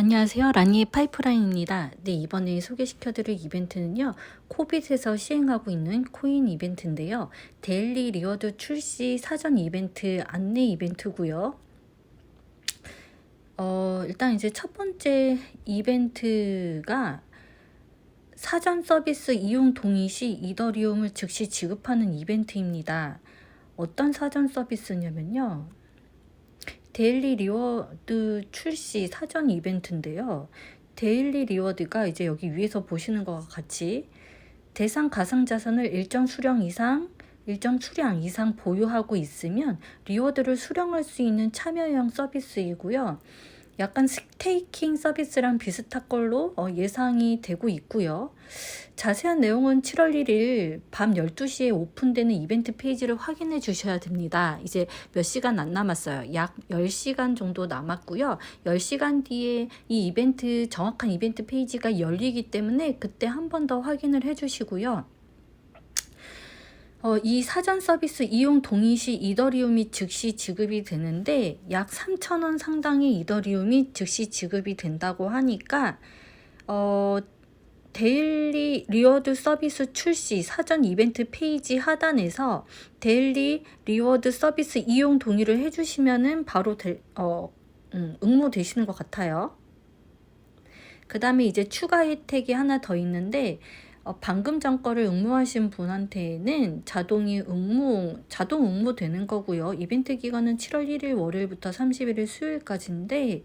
안녕하세요. 라니의 파이프라인입니다. 네, 이번에 소개시켜드릴 이벤트는요. 코빗에서 시행하고 있는 코인 이벤트인데요. 데일리 리워드 출시 사전 이벤트 안내 이벤트고요. 어, 일단 이제 첫 번째 이벤트가 사전 서비스 이용 동의 시 이더리움을 즉시 지급하는 이벤트입니다. 어떤 사전 서비스냐면요. 데일리 리워드 출시 사전 이벤트인데요. 데일리 리워드가 이제 여기 위에서 보시는 것과 같이 대상 가상 자산을 일정 수령 이상, 일정 수량 이상 보유하고 있으면 리워드를 수령할 수 있는 참여형 서비스이고요. 약간 스테이킹 서비스랑 비슷한 걸로 어, 예상이 되고 있고요. 자세한 내용은 7월 1일 밤 12시에 오픈되는 이벤트 페이지를 확인해 주셔야 됩니다. 이제 몇 시간 안 남았어요. 약 10시간 정도 남았고요. 10시간 뒤에 이 이벤트, 정확한 이벤트 페이지가 열리기 때문에 그때 한 번 더 확인을 해 주시고요. 어, 이 사전 서비스 이용 동의 시 이더리움이 즉시 지급이 되는데 약 3,000원 상당의 이더리움이 즉시 지급이 된다고 하니까 어, 데일리 리워드 서비스 출시 사전 이벤트 페이지 하단에서 데일리 리워드 서비스 이용 동의를 해주시면은 바로 될, 어, 음, 응모되시는 것 같아요. 그 다음에 이제 추가 혜택이 하나 더 있는데 어, 방금 전 거를 응모하신 분한테는 자동이 응모, 자동 응모 되는 거고요. 이벤트 기간은 7월 1일 월요일부터 31일 수요일까지인데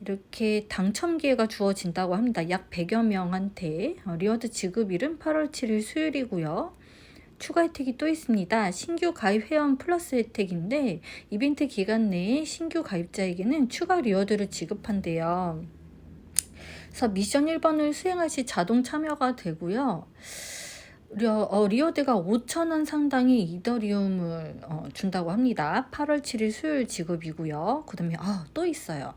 이렇게 당첨 기회가 주어진다고 합니다. 약 100여 명한테 어, 리워드 지급일은 8월 7일 수요일이고요. 추가 혜택이 또 있습니다. 신규 가입 회원 플러스 혜택인데 이벤트 기간 내에 신규 가입자에게는 추가 리워드를 지급한대요. 그래서 미션 1번을 수행하시 자동 참여가 되고요. 어, 리오드가 5천원 상당의 이더리움을 어, 준다고 합니다. 8월 7일 수요일 지급이고요. 그 다음에 아, 또 있어요.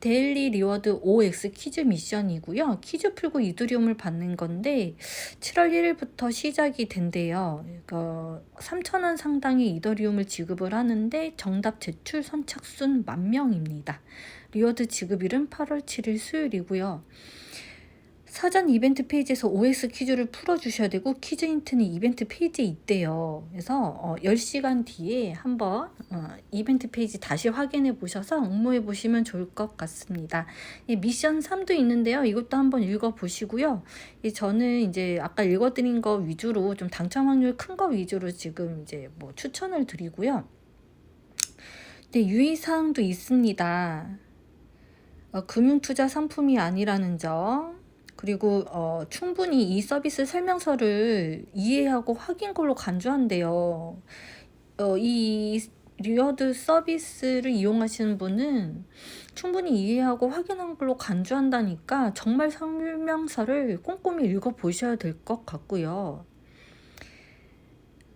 데일리 리워드 OX 퀴즈 미션이고요. 퀴즈 풀고 이더리움을 받는 건데 7월 1일부터 시작이 된대요. 그러니까 3천원 상당의 이더리움을 지급을 하는데 정답 제출 선착순 만 명입니다. 리워드 지급일은 8월 7일 수요일이고요. 사전 이벤트 페이지에서 OX 퀴즈를 풀어주셔야 되고 퀴즈 힌트는 이벤트 페이지에 있대요. 그래서 어, 10시간 뒤에 한번 어, 이벤트 페이지 다시 확인해 보셔서 응모해 보시면 좋을 것 같습니다. 예, 미션 3도 있는데요. 이것도 한번 읽어 보시고요. 예, 저는 이제 아까 읽어드린 거 위주로 좀 당첨 확률 큰 거 위주로 지금 이제 뭐 추천을 드리고요. 네, 유의사항도 있습니다. 어, 금융투자 상품이 아니라는 점, 그리고 어, 충분히 이 서비스 설명서를 이해하고 확인글로 간주한대요. 어, 이 리워드 서비스를 이용하시는 분은 충분히 이해하고 확인한 걸로 간주한다니까 정말 설명서를 꼼꼼히 읽어보셔야 될 것 같고요.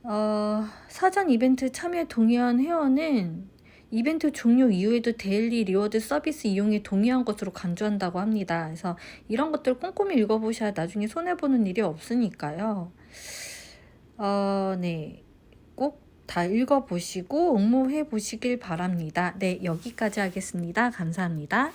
어, 사전 이벤트 참여에 동의한 회원은 이벤트 종료 이후에도 데일리 리워드 서비스 이용에 동의한 것으로 간주한다고 합니다. 그래서 이런 것들 꼼꼼히 읽어보셔야 나중에 손해보는 일이 없으니까요. 어, 네. 꼭 다 읽어보시고 응모해 보시길 바랍니다. 네, 여기까지 하겠습니다. 감사합니다.